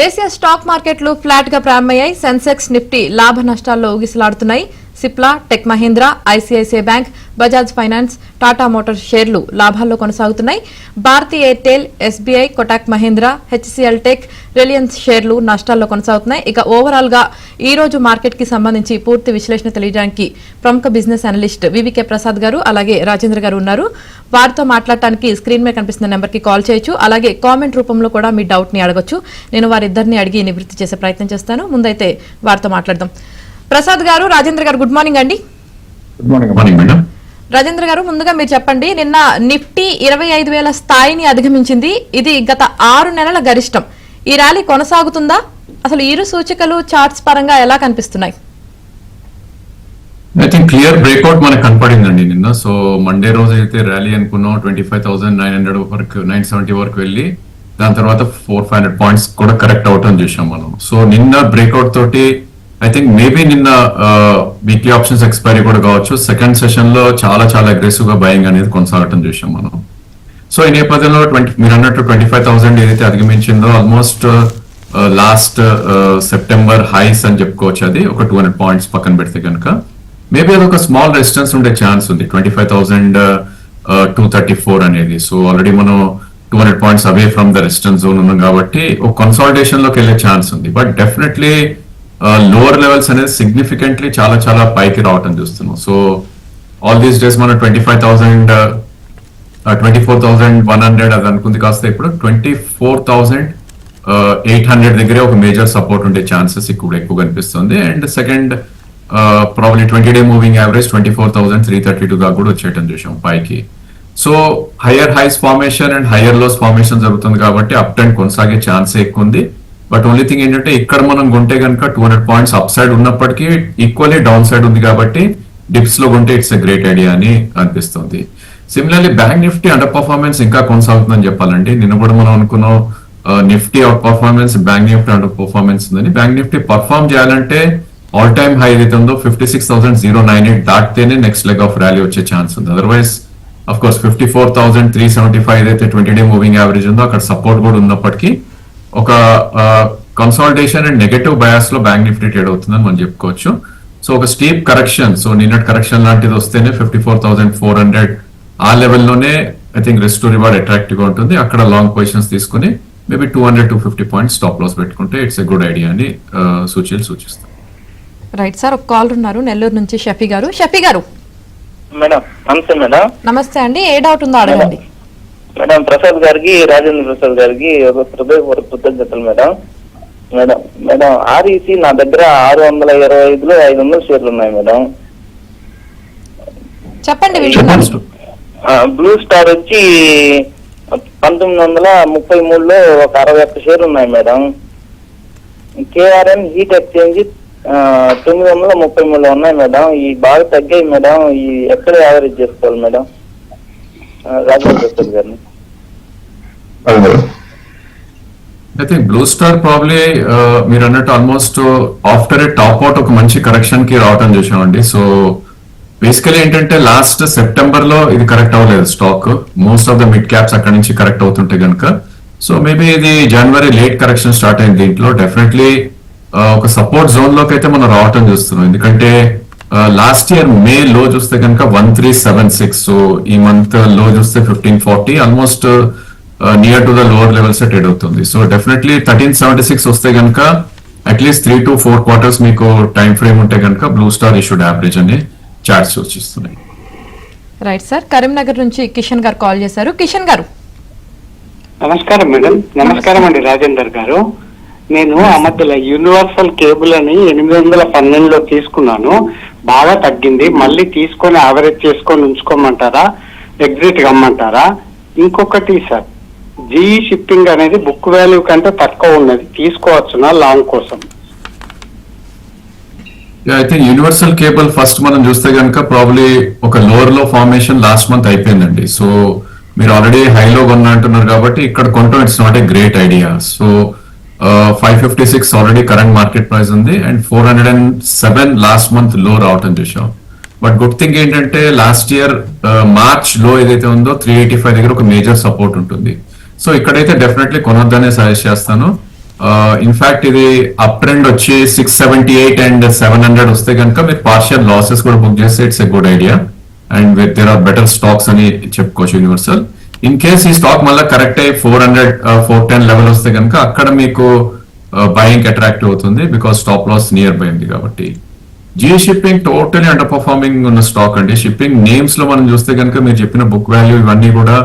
దేశీయ స్టాక్ మార్కెట్లు ఫ్లాట్గా ప్రారంభమయ్యాయి. సెన్సెక్స్ నిఫ్టీ లాభ నష్టాల్లో ఊగిసలాడుతున్నాయి. Cipla Tech Mahindra ICICI Bank Bajaj Finance Tata Motors షేర్లు లాభాల్లో కొనసాగుతున్నాయి. Bharti Airtel SBI Kotak Mahindra HCL Tech Reliance షేర్లు నష్టాల్లో కొనసాగుతున్నాయి. ఇక ఓవరాల్గా ఈ రోజు మార్కెట్కి సంబంధించి పూర్తి విశ్లేషణ తెలియడానికి ప్రముఖ బిజినెస్ అనలిస్ట్ వివికే ప్రసాద్ గారు అలాగే రాజేంద్ర గారు ఉన్నారు. వారితో మాట్లాడటానికి స్క్రీన్ మీద కనిపిస్తున్న నెంబర్కి కాల్ చేయొచ్చు. అలాగే కామెంట్ రూపంలో కూడా మీ డౌట్ని అడగొచ్చు. నేను వారిద్దరిని అడిగి నివృత్తి చేసే ప్రయత్నం చేస్తాను. ముందైతే వారితో మాట్లాడదాం. ప్రసాద్ గారు రాజేంద్ర గారు గుడ్ మార్నింగ్ అండి. Good morning morning madam. Rajendra garu ముందుగా మీరు చెప్పండి నిన్న నిఫ్టీ ఇరవై ఐదు వేల స్థాయిని అధిగమించింది. ఇది గత ఆరు నెలల గరిష్టం. ఈ ర్యాలీ కొనసాగుతుందా? అసలు ఇరు సూచికలు చార్ట్స్ పరంగా ఎలా కనిపిస్తున్నాయి? ఐ థింక్ క్లియర్ బ్రేక్అవుట్ మనకు కనపడిందండి నిన్న. సో మండే రోజు అయితే ర్యాలీ అనుకున్నాం twenty five thousand nine hundred వరకు నైన్ సెవెంటీ వరకు వెళ్ళి దాని తర్వాత ఫోర్ ఫైవ్ హండ్రెడ్ పాయింట్స్ కూడా కరెక్ట్ అవటం చూసాం మనం. సో నిన్న బ్రేక్అవుట్ తోటి ఐ థింక్ మేబీ నిన్న వీక్లీ ఆప్షన్స్ ఎక్స్పైరీ కూడా కావచ్చు. సెకండ్ సెషన్లో చాలా చాలా అగ్రెసివ్గా బయింగ్ అనేది కొనసాగటం చూసాం మనం. సో ఈ నేపథ్యంలో ట్వంటీ మీరు అన్నట్టు ట్వంటీ ఫైవ్ థౌసండ్ ఏదైతే అధిగమించిందో ఆల్మోస్ట్ లాస్ట్ సెప్టెంబర్ హైస్ అని చెప్పుకోవచ్చు అది. ఒక టూ హండ్రెడ్ పాయింట్స్ పక్కన పెడితే కనుక మేబీ అది ఒక స్మాల్ రెసిస్టెన్స్ ఉండే ఛాన్స్ ఉంది. Twenty five thousand two thirty four అనేది. సో ఆల్రెడీ మనం two hundred points away from the resistance zone ఉన్నాం కాబట్టి ఒక కన్సాలిడేషన్లోకి వెళ్ళే ఛాన్స్ ఉంది. బట్ డెఫినెట్లీ లోవర్ లెవెల్స్ అనేది సిగ్నిఫికెంట్లీ చాలా చాలా పైకి రావటం చూస్తున్నాం. సో ఆల్ దీస్ డేస్ మనం twenty five thousand twenty four thousand one hundred అది అనుకుంది కాస్త ఇప్పుడు twenty four thousand eight hundred దగ్గరే ఒక మేజర్ సపోర్ట్ ఉండే ఛాన్సెస్ ఇప్పుడు ఎక్కువ కనిపిస్తుంది. And second probably twenty day moving average twenty four thousand three thirty two దాకా కూడా వచ్చేయటం చూసాం పైకి. So higher highs formation and higher lows formation జరుగుతుంది కాబట్టి అప్ ట్రెండ్ కొనసాగే ఛాన్స్ ఎక్కువ ఉంది. బట్ ఓన్లీ థింగ్ ఏంటంటే ఇక్కడ మనం కొంటే కనుక two hundred points up side ఉన్నప్పటికీ ఈక్వల్లీ డౌన్ సైడ్ ఉంది కాబట్టి డిప్స్లో కొంటే ఇట్స్ ఎ గ్రేట్ ఐడియా అని అనిపిస్తుంది. Similarly bank Nifty under performance ఇంకా కొనసాగుతుందని చెప్పాలండి. నిన్న కూడా మనం అనుకున్నాం Nifty out performance bank Nifty under performance ఉందని. బ్యాంక్ నిఫ్టీ పర్ఫార్మ్ చేయాలంటే ఆల్ టైమ్ హై ఏదైతే ఉందో fifty six thousand zero nine eight దాటితేనే next leg of rally వచ్చే ఛాన్స్ ఉంది. Otherwise of course fifty four thousand three seventy five ఏదైతే twenty day moving average ఉందో అక్కడ support కూడా ఉన్నప్పటికీ ఒక consolidation and negative బయాస్లో bank Nifty trade అవుతుందని మనం చెప్పుకోవచ్చు. సో ఒక స్టీప్ కరెక్షన్ సో నిన్నటి కరెక్షన్ లాంటిది వస్తేనే fifty four thousand four hundred ఆ లెవెల్లోనే I think risk to reward అట్రాక్టివ్గా ఉంటుంది. అక్కడ లాంగ్ పొజిషన్స్ తీసుకుని maybe two hundred two fifty points stop loss పెట్టుకుంటే ఇట్స్ ఎ గుడ్ ఐడియా అని ఆ, సూచనలు సూచిస్తాం రైట్ సార్ ఒక కాల్ ఉన్నారు. నెల్లూరు నుంచి షఫీ గారు. షఫీ గారు. మేడం నమస్తే మేడం. నమస్తే అండి. ఏ డౌట్ ఉందో అడగండి. మేడం ప్రసాద్ గారికి రాజేంద్ర ప్రసాద్ గారికి ఒక హృదయపూర్వక కృతజ్ఞతలు మేడం. మేడం మేడం ఆర్ఈసి నా దగ్గర ఆరు వందల ఇరవై ఐదులో ఐదు వందల షేర్లు ఉన్నాయి మేడం. చెప్పండి బ్లూ స్టార్ వచ్చి పంతొమ్మిది వందల ముప్పై మూడులో ఒక అరవై ఒక్క షేర్లు ఉన్నాయి మేడం. కేఆర్ఎన్ హీట్ ఎక్స్చేంజ్ తొమ్మిది వందల ముప్పై మూడులో ఉన్నాయి మేడం. ఈ బాగా తగ్గాయి మేడం. ఈ ఎక్కడ యావరేజ్ చేసుకోవాలి మేడం? ప్రసాద్ గారిని. I think Blue Star probably మీరు అన్నట్టు almost after a top out ఒక మంచి కరెక్షన్కి రావటం చూసామండి సో బేసికలీ ఏంటంటే లాస్ట్ సెప్టెంబర్లో ఇది కరెక్ట్ అవ్వలేదు stock most of the mid caps అక్కడ నుంచి కరెక్ట్ అవుతుంటే కనుక సో మేబీ ఇది జనవరి లేట్ కరెక్షన్ స్టార్ట్ అయింది దీంట్లో. డెఫినెట్లీ ఒక సపోర్ట్ జోన్లోకి అయితే మనం రావటం చూస్తున్నాం. ఎందుకంటే లాస్ట్ ఇయర్ మే లో చూస్తే కనుక one three seven six so ఈ మంత్లో చూస్తే fifteen forty almost near to the lower levels trade అవుతుంది. So definitely thirteen seventy six వస్తే కనుక at least three to four quarters మీకు టైం ఫ్రేమ్ ఉంటే కనుక బ్లూ స్టార్ ఇష్యూడ్ యావరేజ్ అని చార్ట్స్ సూచిస్తున్నాయి రైట్ సార్ కరీంనగర్ నుంచి కిషన్ గారు కాల్ చేశారు. కిషన్ గారు. నమస్కారం మేడం నమస్కారం అండి రాజేందర్ గారు. నేను ఆ మధ్యలో యూనివర్సల్ కేబుల్ అని ఎనిమిది వందల పన్నెండులో తీసుకున్నాను. బాగా తగ్గింది. మళ్ళీ తీసుకొని యావరేజ్ చేసుకొని ఉంచుకోమంటారా? ఎగ్జిట్ కమ్మంటారా ఇంకొకటి సార్ జీఈ షిప్పింగ్ అనేది బుక్ వాల్యూ కంటే తక్కువ ఉన్నది. తీసుకోవచ్చునా? లాంగ్ కోసం. అయితే యూనివర్సల్ కేబుల్ ఫస్ట్ మనం చూస్తే కనుక ప్రాబ్లీ ఒక లోవర్లో ఫార్మేషన్ లాస్ట్ మంత్ అయిపోయిందండి. సో మీరు ఆల్రెడీ హైలో కొన్నా అంటున్నారు కాబట్టి ఇక్కడ కొంటాం. It's not a great idea so five fifty six already current market price ఉంది. And four hundred and seven last మంత్లో రావటం చూసాం బట్ గుడ్ థింగ్ ఏంటంటే లాస్ట్ ఇయర్ మార్చ్లో ఏదైతే ఉందో త్రీ ఎయిటీ ఫైవ్ దగ్గర ఒక మేజర్ సపోర్ట్ ఉంటుంది. సో ఇక్కడైతే డెఫినెట్లీ కొనొద్దనే సజెస్ట్ చేస్తాను. ఇన్ఫాక్ట్ ఇది అప్ ట్రెండ్ వచ్చి six seventy eight and seven hundred వస్తే కనుక మీరు పార్షియల్ లాసెస్ కూడా బుక్ చేస్తే it's a good idea and there are better stocks అని చెప్పుకోవచ్చు యూనివర్సల్ ఇన్ కేస్ ఈ స్టాక్ మళ్ళీ కరెక్ట్ అయ్యి four hundred four ten level వస్తే కనుక అక్కడ మీకు uh, బయింగ్ అట్రాక్ట్ అవుతుంది because stop loss near by ఉంది కాబట్టి. GE shipping totally under performing ఉన్న స్టాక్ అండి. షిప్పింగ్ నేమ్స్లో మనం చూస్తే కనుక మీరు చెప్పిన బుక్ వాల్యూ ఇవన్నీ కూడా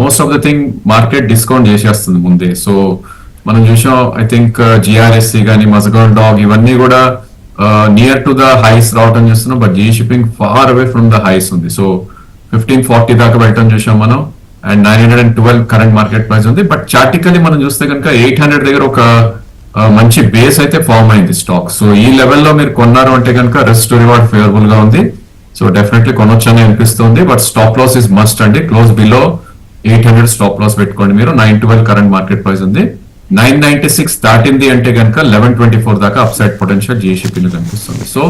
most of the thing market discount చేసేస్తుంది ముందే. సో మనం చూసాం ఐ థింక్ జిఆర్ఎస్సి కానీ మజగాన్ డాగ్ ఇవన్నీ కూడా నియర్ టు ద హైస్ రావటం చూస్తున్నాం. But GE shipping far away from the highs ఉంది. సో ఫిఫ్టీన్ ఫార్టీ దాకా వెళ్ళటం చూసాం మనం. And nine hundred and twelve current market price ఉంది. బట్ చార్టికలీ మనం చూస్తే కనుక ఎయిట్ హండ్రెడ్ దగ్గర ఒక మంచి బేస్ అయితే ఫామ్ అయింది స్టాక్ సో ఈ లెవెల్లో మీరు కొన్నారు అంటే కనుక రెస్ట్ రివార్డ్ ఫేవరబుల్గా ఉంది. సో డెఫినెట్లీ కొనొచ్చని అనిపిస్తుంది. But stop loss is must అండి. Close below eight hundred stop loss పెట్టుకోండి మీరు. Nine twelve current market price ఉంది. నైన్ నైన్టీ సిక్స్ దాటింది అంటే కనుక లెవెన్ ట్వంటీ ఫోర్ దాకా up side potential GE shipping కనిపిస్తుంది. సో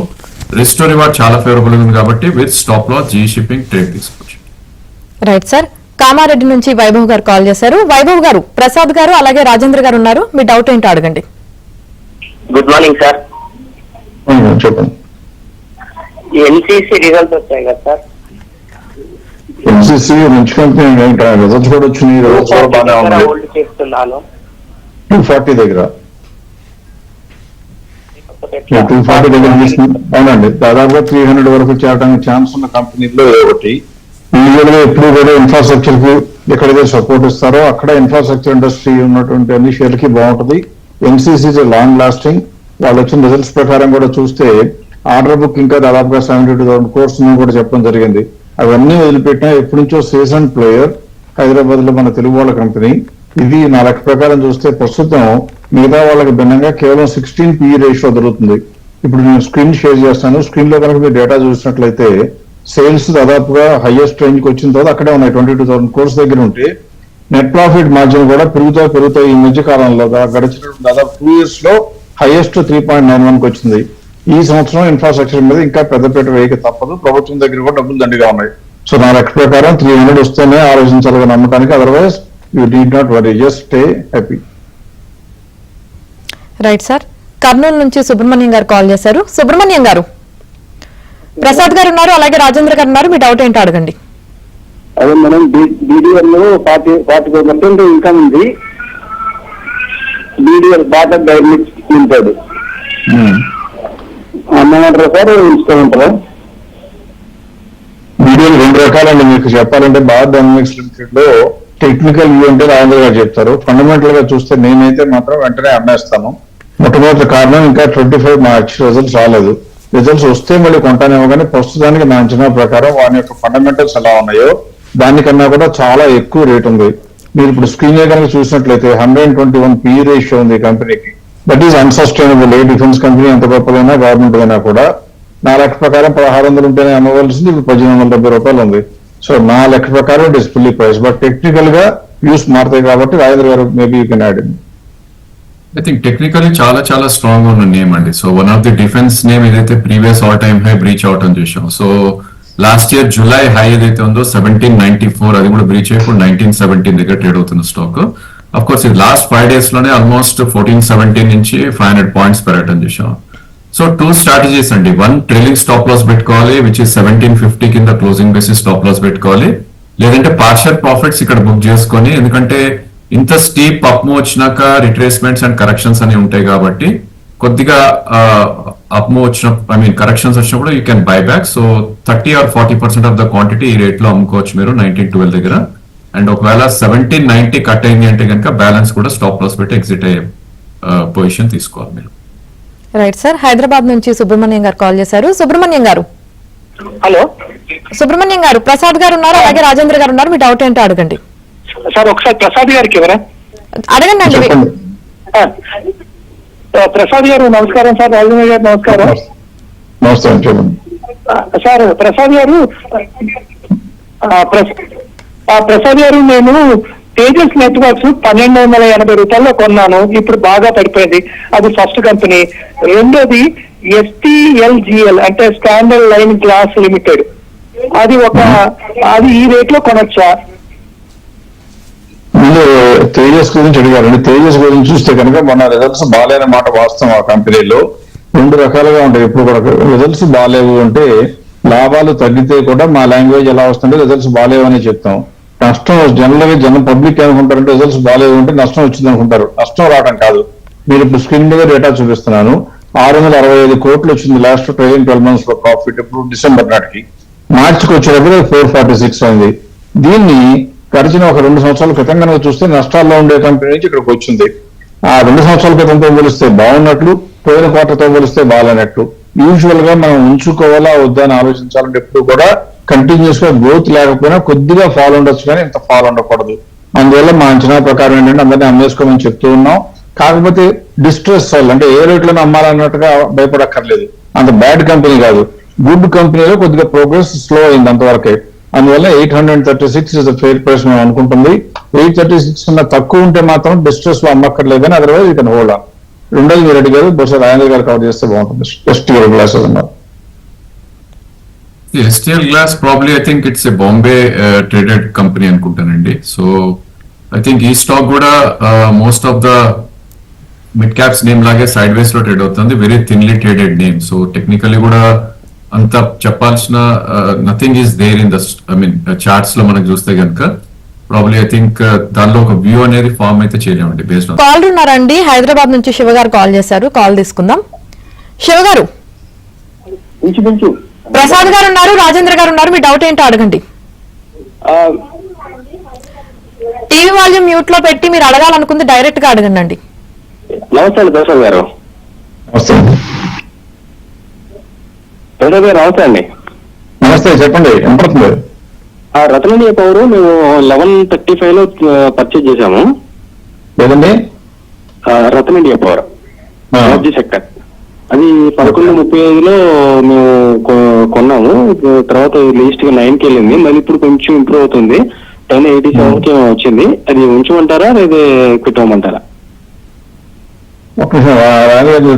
రెస్ట్ రివార్డ్ చాలా ఫేవరబుల్ ఉంది కాబట్టి with stop loss GE shipping trade తీసుకోవచ్చు. రైట్ సార్ కామారెడ్డి నుంచి వైభవ్ గారు కాల్ చేశారు. వైభవ్ గారు ప్రసాద్ గారు అలాగే రాజేంద్ర గారు ఉన్నారు. మీ డౌట్ ఏంటో అడగండి. గుడ్ మార్నింగ్ సార్ చెప్పండి. ఎన్సీసీ రిజల్ట్స్ వచ్చాయి కదా సార్ ఎన్సీసీ మంచి కంపెనీ ఏంటంటే రిజల్ట్స్ కూడా వచ్చినాయి. రిజల్ట్స్ కూడా బాగానే ఉన్నాయి. హోల్డ్ చేస్తున్నాను. టూ ఫార్టీ దగ్గర. టూ ఫార్టీ దగ్గర తీసుకుని అవునండి. దాదాపుగా త్రీ హండ్రెడ్ వరకు చేరడానికి ఛాన్స్ ఉన్న కంపెనీల్లో ఇది ఒకటి. యూజువల్ ఎప్పుడు కూడా ఇన్ఫ్రాస్ట్రక్చర్కి ఎక్కడైతే సపోర్ట్ ఇస్తారో అక్కడ ఇన్ఫ్రాస్ట్రక్చర్ ఇండస్ట్రీ ఉన్నటువంటి అన్ని షేర్లకి బాగుంటుంది. ఎన్సీసీ లాంగ్ లాస్టింగ్ వాళ్ళు వచ్చిన రిజల్ట్స్ ప్రకారం కూడా చూస్తే ఆర్డర్ బుక్ ఇంకా దాదాపుగా సెవెంటీ టూ థౌసండ్ కోర్స్ కూడా చెప్పడం జరిగింది. అవన్నీ వదిలిపెట్టినా ఎప్పటి నుంచో సీజన్ ప్లేయర్ హైదరాబాద్లో మన తెలుగు వాళ్ళ కంపెనీ ఇది నా లెక్క ప్రకారం చూస్తే ప్రస్తుతం మిగతా వాళ్ళకి భిన్నంగా కేవలం సిక్స్టీన్ పిఈ రేషియో దొరుకుతుంది. ఇప్పుడు నేను స్క్రీన్ షేర్ చేస్తాను. స్క్రీన్లో కనుక మీరు డేటా చూసినట్లయితే సేల్స్ దాదాపుగా హైయెస్ట్ రేంజ్కి వచ్చిన తర్వాత అక్కడే ఉన్నాయి. ట్వంటీ టూ థౌసండ్ కోర్స్ దగ్గర ఉంటే నెట్ ప్రాఫిట్ మార్జిన్ కూడా పెరుగుతూ పెరుగుతాయి ఈ మధ్య కాలంలో గడిచిన దాదాపు టూ ఇయర్స్లో హైయెస్ట్ త్రీ పాయింట్ నైన్ వన్కి వచ్చింది. ఈ సంవత్సరం ఇన్ఫ్రాస్ట్రక్చర్ మీద ఇంకా పెద్దపీట వేయక తప్పదు. ప్రభుత్వం దగ్గర కూడా డబ్బులు దండిగా ఉన్నాయి. సో నా లెక్క ప్రకారం త్రీ హండ్రెడ్ వస్తేనే ఆలోచించాలి నమ్మకానికి. Otherwise you need not worry just stay happy right sir Kurnool నుంచి సుబ్రహ్మణ్యం గారు కాల్ చేశారు. సుబ్రహ్మణ్యం గారు. ప్రసాద్ గారు ఉన్నారు అలాగే రాజేంద్ర గారు ఉన్నారు మీ డౌట్ ఏంటో అడగండి. అదే మనం బీడీఎల్లో ఫార్టీ ఫార్టీ పర్సెంట్ ఇన్కమ్ ఉంది. బీడీఎల్ బాటర్ డైరీ లిమిటెడ్ అమ్మమంటారా సార్ ఉంచుకోమంటారా వీడియోలు రెండు రకాలండి మీకు చెప్పాలంటే భారత్ డైనమిక్స్ లిమిటెడ్లో టెక్నికల్ వ్యూ అంటే రాజేంద్ర గారు చెప్తారు. ఫండమెంటల్గా చూస్తే నేనైతే మాత్రం వెంటనే అమ్మేస్తాను. మొట్టమొదటి కారణం ఇంకా ట్వంటీ ఫైవ్ మార్చ్ రిజల్ట్స్ రాలేదు. రిజల్ట్స్ వస్తే మళ్ళీ కొంటానేమో కానీ ప్రస్తుతానికి నా అంచనా ప్రకారం వాని యొక్క ఫండమెంటల్స్ ఎలా ఉన్నాయో దానికన్నా కూడా చాలా ఎక్కువ రేట్ ఉంది. మీరు ఇప్పుడు స్క్రీన్ కనుక చూసినట్లయితే hundred twenty one P ratio ఉంది ఈ కంపెనీకి that is unsustainable a defence company ఎంత గొప్పదైనా గవర్నమెంట్ అయినా కూడా నా లెక్క ప్రకారం పదహారు వందలు ఉంటేనే అమ్మవలసింది ఇప్పుడు పద్దెనిమిది వందల డెబ్బై రూపాయలు ఉంది. సో నా లెక్క ప్రకారం it is fully price but టెక్నికల్గా వ్యూస్ మారుతాయి కాబట్టి రాజేంద్ర గారు maybe you can add I think technically చాలా చాలా స్ట్రాంగ్ ఉన్న నేమ్ అండి. So one of the defence name ఏదైతే previous all time high breach అవటం చూసాం so last year July high ఏదైతే ఉందో సెవెంటీన్ నైన్టీ ఫోర్ అది కూడా బ్రీచ్ అయిపోయి నైన్టీన్ సెవెంటీన్ దగ్గర ట్రేడ్ అవుతున్న స్టాక్ అఫ్ కోర్స్ ఇది లాస్ట్ ఫైవ్ డేస్లోనే ఆల్మోస్ట్ ఫోర్టీన్ సెవెంటీన్ నుంచి ఫైవ్ హండ్రెడ్ పాయింట్స్ పెరగటం చూసాం సో టూ స్ట్రాటజీస్ అండి. వన్ ట్రైలింగ్ స్టాప్ లాస్ పెట్టుకోవాలి విచ్ ఇస్ సెవెంటీన్ ఫిఫ్టీ కింద క్లోజింగ్ బేసిస్ స్టాప్ లాస్ పెట్టుకోవాలి. లేదంటే పార్షల్ ప్రాఫిట్స్ ఇక్కడ బుక్ చేసుకొని ఎందుకంటే ఇంత స్టీప్ అప్ వచ్చినాక రిట్రేస్మెంట్స్ అండ్ కరెక్షన్స్ అని ఉంటాయి కాబట్టి కొద్దిగా అప్ వచ్చిన ఐ మీన్ కరెక్షన్స్ వచ్చినప్పుడు you can buy back so thirty or forty percent of the quantity ఈ రేట్లో అమ్ముకోవచ్చు మీరు నైన్టీన్ ట్వెల్వ్ దగ్గర. అండ్ ఒకవేళ సెవెంటీన్ నైన్టీ కట్ అయింది అంటే కనుక బ్యాలెన్స్ కూడా స్టాప్ లాస్ పెట్టి ఎగ్జిట్ అయ్యే పొజిషన్ తీసుకోవాలి మీరు. రైట్ సార్ హైదరాబాద్ నుంచి సుబ్రహ్మణ్యం గారు కాల్ చేశారు. సుబ్రహ్మణ్యం గారు. హలో సుబ్రహ్మణ్యం గారు ప్రసాద్ గారు ఉన్నారు అలాగే రాజేంద్ర గారు ఉన్నారు. మీ డౌట్ ఏంటో అడగండి. సార్ ఒకసారి ప్రసాద్ గారికి ఎవరా? అడగండి ప్రసాద్ గారు నమస్కారం సార్ రాజేంద్ర గారు నమస్కారం. చెప్పండి. సార్ ప్రసాద్ గారు ప్రసాద్ గారు నేను తేజస్ నెట్వర్క్స్ పన్నెండు వందల ఎనభై రూపాయల్లో కొన్నాను. ఇప్పుడు బాగా పడిపోయింది. అది ఫస్ట్ కంపెనీ. రెండోది ఎస్టీఎల్జిఎల్ అంటే స్టాండర్డ్ లైన్ గ్లాస్ లిమిటెడ్. అది ఒక అది ఈ రేట్లో కొనొచ్చా? ముందు తేజస్ గురించి అడిగారండి తేజస్ గురించి చూస్తే కనుక మన రిజల్ట్స్ బాగాలేని మాట వాస్తవం ఆ కంపెనీలో. రెండు రకాలుగా ఉంటాయి. ఇప్పుడు కూడా రిజల్ట్స్ బాగాలేవు అంటే లాభాలు తగ్గితే కూడా మా లాంగ్వేజ్ ఎలా వస్తుంటే రిజల్ట్స్ బాగాలేవు అని చెప్తాం. నష్టం జనరల్గా జనం పబ్లిక్ ఏమనుకుంటారంటే రిజల్ట్స్ బాగాలేవు అంటే నష్టం వచ్చింది అనుకుంటారు. నష్టం రావడం కాదు. మీరు ఇప్పుడు స్క్రీన్ మీద డేటా చూపిస్తున్నాను. ఆరు వందల అరవై ఐదు కోట్లు వచ్చింది లాస్ట్ ట్రైలింగ్ ట్వెల్వ్ మంత్స్లో ప్రాఫిట్ ఇప్పుడు డిసెంబర్ నాటికి. మార్చికి వచ్చేటప్పుడు ఫోర్ ఫార్టీ సిక్స్ అయింది. దీన్ని గడిచిన ఒక రెండు సంవత్సరాల క్రితం కనుక చూస్తే నష్టాల్లో ఉండే కంపెనీ నుంచి ఇక్కడికి వచ్చింది. ఆ రెండు సంవత్సరాల క్రితంతో పోలిస్తే బాగున్నట్లు పోయిన కోటతో పోలిస్తే బాగాలేనట్లు. యూజువల్గా మనం ఉంచుకోవాలా వద్దా అని ఆలోచించాలంటే ఎప్పుడు కూడా కంటిన్యూస్గా గ్రోత్ లేకపోయినా కొద్దిగా ఫాల్ ఉండొచ్చు కానీ ఇంత ఫాల్ ఉండకూడదు. అందువల్ల మా అంచనా ప్రకారం ఏంటంటే అందరినీ అమ్మేసుకోమని చెప్తూ ఉన్నాం. కాకపోతే డిస్ట్రెస్ సెల్ అంటే ఏ రేట్లను అమ్మాలన్నట్టుగా భయపడక్కర్లేదు. అంత బ్యాడ్ కంపెనీ కాదు. గుడ్ కంపెనీలో కొద్దిగా ప్రోగ్రెస్ స్లో అయింది అంతవరకే. అందువల్ల eight hundred thirty six is fair price మేము అనుకుంటుంది. ఎయిట్ థర్టీ సిక్స్ కన్నా తక్కువ ఉంటే మాత్రం డిస్ట్రెస్లో అమ్మక్కర్లేదు కానీ otherwise you can hold on రెండోది మీరు అడిగారు బహుశా రాజేంద్ర గారు కవర్ చేస్తే బాగుంటుంది. ఎస్టీఎల్ గ్లాస్ ఉన్నారు STL glass probably I think it's a Bombay traded company అనుకుంటానండి. సో ఐ థింక్ ఈ స్టాక్ కూడా most of the mid caps name లాగే సైడ్ వేస్లో ట్రేడ్ అవుతుంది. Very thinly traded name so technically కూడా అంత చెప్పాల్సిన nothing is there in the I mean చార్ట్స్లో మనకు చూస్తే కనుక ప్రాబ్లీ ఐ థింక్ దానిలో ఒక వ్యూ అనేది ఫామ్ అయితే చేయలేమండి బేస్డ్ కాల్ ఉన్నారండి హైదరాబాద్ నుంచి శివ గారు కాల్ చేశారు కాల్ తీసుకుందాం. శివ గారు ప్రసాద్ గారు ఉన్నారు రాజేంద్ర గారు ఉన్నారు మీ డౌట్ ఏంటో అడగండి. టీవీ వాల్యూమ్ మ్యూట్లో పెట్టి మీరు అడగాలనుకుంది డైరెక్ట్గా అడగండి నమస్తే ప్రసాద్ గారు. ప్రసాద్ గారు నమస్తే అండి? నమస్తే చెప్పండి వినపడుతుంది. ఆ రతనీయ పవర్ మేము లెవెన్ థర్టీ ఫైవ్లో పర్చేజ్ చేశాము. లేదండి Ratan India power. Energy sector అది పదకొండు ముప్పై ఐదులో మేము కొన్నాము. తర్వాత లీస్ట్గా నైన్కి వెళ్ళింది. మళ్ళీ ఇప్పుడు కొంచెం ఇంప్రూవ్ అవుతుంది. టెన్ ఎయిటీ సెవెన్కి వచ్చింది. అది ఉంచమంటారా లేదా పెట్టమంటారా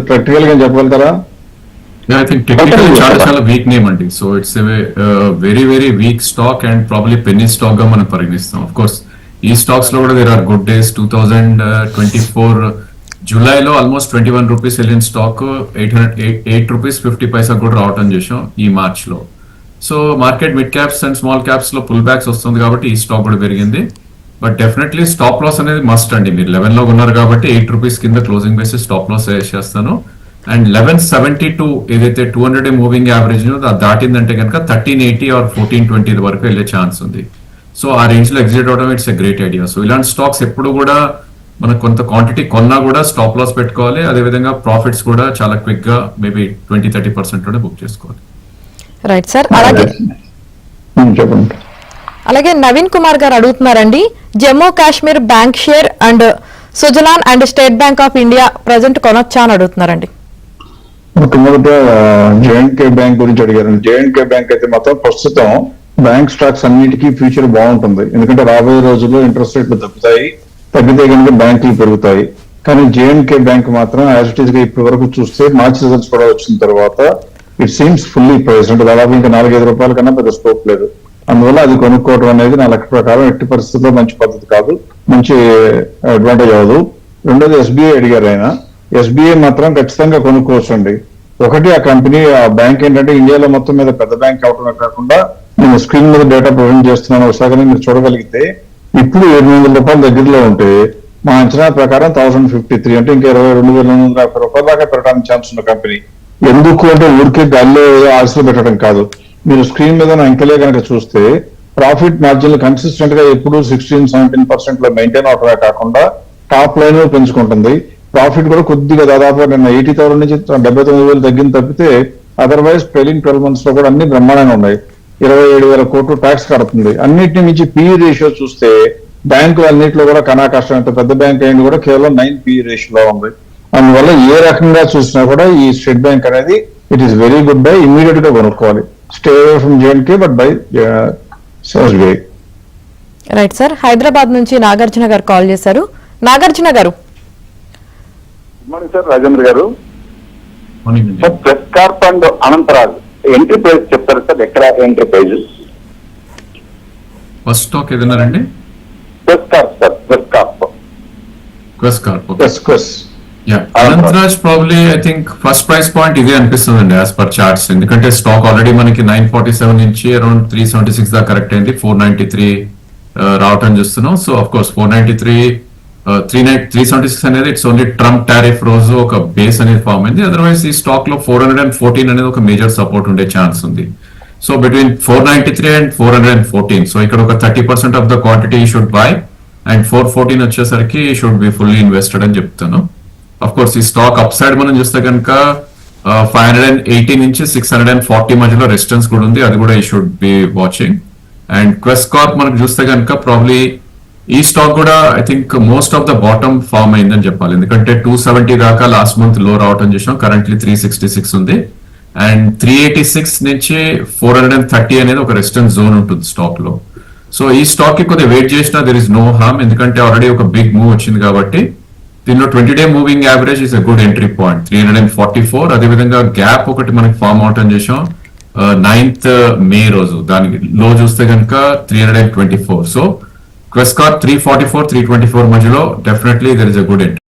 ప్రాక్టికల్గా చెప్పగలుగుతారా? I think technical Okay. చాలా చాలా వీక్ నేమ్ అండి so it's very very weak stock and probably penny స్టాక్గా మనం పరిగణిస్తాం. ఆఫ్ కోర్స్ ఈ స్టాక్స్లో కూడా there are good days two thousand twenty four జూలైలో ఆల్మోస్ట్ ట్వంటీ వన్ రూపీస్ వెళ్ళిన stock eight hundred eight rupees fifty paisa కూడా రావటం చేసాం ఈ మార్చ్లో so market mid caps and small క్యాప్స్లో pull backs వస్తుంది కాబట్టి ఈ స్టాక్ కూడా పెరిగింది. బట్ డెఫినెట్లీ స్టాప్ లాస్ అనేది మస్ట్ అండి. మీరు లెవెన్లో ఉన్నారు కాబట్టి ఎయిట్ రూపీస్ కింద క్లోజింగ్ బేసిస్ స్టాప్ లాస్ చేస్తాను. అండ్ లెవెన్ సెవెంటీ టూ ఏదైతే టూ హండ్రెడ్ మూవింగ్ యావరేజ్ అది దాటిందంటే కనుక thirteen eighty or fourteen twenty వరకు వెళ్ళే ఛాన్స్ ఉంది. సో ఆ రేంజ్లో ఎగ్జిట్ అవడం it's a great idea so ఇలాంటి స్టాక్స్ ఎప్పుడు కూడా మనకు కొంత క్వాంటిటీ కొన్నా కూడా స్టాప్ లాస్ పెట్టుకోవాలి. అదేవిధంగా ప్రాఫిట్స్ కూడా చాలా క్విక్గా మేబీ ట్వంటీ థర్టీ పర్సెంట్లోనే బుక్ చేసుకోవాలి. రైట్ సార్ అలాగే చెప్పండి. అలాగే నవీన్ కుమార్ గారు అడుగుతున్నారండి. Jammu Kashmir bank share and Suzlon and state bank of India present కొనొచ్చా అని అడుగుతున్నారండి. మొట్టమొదట జేఎన్కే బ్యాంక్ గురించి అడిగారు. జేఎన్కే బ్యాంక్ అయితే మాత్రం ప్రస్తుతం బ్యాంక్ స్టాక్స్ అన్నిటికీ ఫ్యూచర్ బాగుంటుంది. ఎందుకంటే రాబోయే రోజుల్లో ఇంట్రెస్ట్ రేట్లు తగ్గుతాయి తగ్గితే కనుక బ్యాంకులు పెరుగుతాయి. కానీ జేఎన్కే బ్యాంక్ మాత్రం యాజ్ ఇట్ ఈస్గా ఇప్పటి వరకు చూస్తే మార్చి రిజల్ట్స్ కూడా వచ్చిన తర్వాత ఇట్ సీమ్స్ ఫుల్లీ ప్రైస్ అంటే దాదాపు ఇంకా నాలుగైదు రూపాయల కన్నా పెద్ద స్కోప్ లేదు. అందువల్ల అది కొనుక్కోవడం అనేది నా లెక్క ప్రకారం ఎట్టి పరిస్థితుల్లో మంచి పద్ధతి కాదు. మంచి అడ్వాంటేజ్ అవ్వదు. రెండోది ఎస్బీఐ అడిగారు ఆయన. ఎస్బీఐ మాత్రం ఖచ్చితంగా కొనుక్కోవచ్చు అండి ఒకటి ఆ కంపెనీ ఆ బ్యాంక్ ఏంటంటే ఇండియాలో మొత్తం మీద పెద్ద బ్యాంక్ అవటమే కాకుండా నేను స్క్రీన్ మీద డేటా ప్రొవైడ్ చేస్తున్నాను. ఒకసారి మీరు చూడగలిగితే ఇప్పుడు ఏడు వందల రూపాయల దగ్గరలో ఉంటే మా అంచనా ప్రకారం థౌసండ్ ఫిఫ్టీ త్రీ అంటే ఇంకా ఇరవై రెండు వేల ఎనిమిది వందల యాభై రూపాయల దాకా పెరగడానికి ఛాన్స్ ఉన్న కంపెనీ. ఎందుకు అంటే ఊరికే గాల్లో ఆశలు పెట్టడం కాదు. మీరు స్క్రీన్ మీద అంకెలే కనుక చూస్తే ప్రాఫిట్ మార్జిన్ కన్సిస్టెంట్గా ఎప్పుడు సిక్స్టీన్ సెవెంటీన్ పర్సెంట్లో మెయింటైన్ అవటమే కాకుండా టాప్ లైన్ పెంచుకుంటుంది. ప్రాఫిట్ కూడా కొద్దిగా దాదాపు నిన్న ఎయిటీ థౌసండ్ నుంచి డెబ్బై తొమ్మిది వేలు తగ్గింది తప్పితే అదర్వైజ్ ట్రైలింగ్ ట్వెల్వ్ మంత్స్లో కూడా అన్ని బ్రహ్మాండంగా ఉన్నాయి. ఇరవై ఏడు వేల కోట్లు ట్యాక్స్ కడుతుంది. అన్నిటిని మించి పిఈ రేషియో చూస్తే బ్యాంకులు అన్నింటిలో కూడా కనా కష్టం. పెద్ద బ్యాంక్ అయింది కూడా కేవలం నైన్ పిఈ రేషియోలో ఉంది. అందువల్ల ఏ రకంగా చూసినా కూడా ఈ స్టేట్ బ్యాంక్ అనేది it is very good buy ఇమీడియట్గా కొనుక్కోవాలి. Stay from JNK but buy SBI right sir Hyderabad నుంచి నాగార్జున గారు కాల్ చేశారు. నాగార్జున గారు గుడ్ మార్నింగ్ సార్ రాజేంద్ర గారు. Sir press corp and Anantraj entry price చెప్తారు సార్ ఎక్కడ entry price first stock ఏదన్నారండి? Press corp sir press quess corp quess quess ya Anantraj probably I think first price point ఇదే అనిపిస్తుంది అండి as per charts ఎందుకంటే stock already మనకి nine forty seven నుంచి around three seventy six దాకా correct అయింది. Four ninety three రావటం చూస్తున్నాం. So of course four ninety three three nine three seventy six అనేది ఇట్స్ ఓన్లీ ట్రంప్ టారిఫ్ రోజు ఒక బేస్ అనేది ఫామ్ అయింది. అదర్వైజ్ ఈ స్టాక్లో ఫోర్ హండ్రెడ్ అండ్ ఫోర్టీన్ అనేది ఒక మేజర్ సపోర్ట్ ఉండే ఛాన్స్ ఉంది. So between four ninety three and four hundred and fourteen so ఇక్కడ ఒక thirty percent of the quantity should buy and four fourteen వచ్చేసరికి షుడ్ బి ఫుల్లీ ఇన్వెస్టెడ్ అని చెప్తాను. Of course ఈ స్టాక్ అప్ సైడ్ మనం చూస్తే కనుక ఫైవ్ హండ్రెడ్ అండ్ ఎయిటీ నుంచి సిక్స్ హండ్రెడ్ అండ్ ఫార్టీ మధ్యలో రెసిస్టెన్స్ కూడా ఉంది. అది కూడా ఈ should be watching and quess corp మనకు చూస్తే కనుక ప్రాబ్లీ ఈ స్టాక్ కూడా I think most of the bottom form అయిందని చెప్పాలి. ఎందుకంటే టూ సెవెంటీ దాకా లాస్ట్ మంత్లో రావటం చూసాం కరెంట్లీ త్రీ సిక్స్టీ సిక్స్ ఉంది. అండ్ త్రీ ఎయిటీ సిక్స్ నుంచి ఫోర్ హండ్రెడ్ అండ్ థర్టీ అనేది ఒక రెసిస్టెన్స్ జోన్ ఉంటుంది స్టాక్లో. సో ఈ స్టాక్కి కొద్దిగా వెయిట్ చేసినా దెర్ ఇస్ నో హార్మ్ ఎందుకంటే ఆల్రెడీ ఒక బిగ్ మూవ్ వచ్చింది కాబట్టి దీనిలో twenty day moving average is a good entry point three hundred and forty four అదేవిధంగా గ్యాప్ ఒకటి మనకి ఫామ్ అవటం చేసాం నైన్త్ మే రోజు. దానికి లో చూస్తే కనుక three hundred and twenty four so quess corp three forty four three twenty four మధ్యలో definitely there is a good entry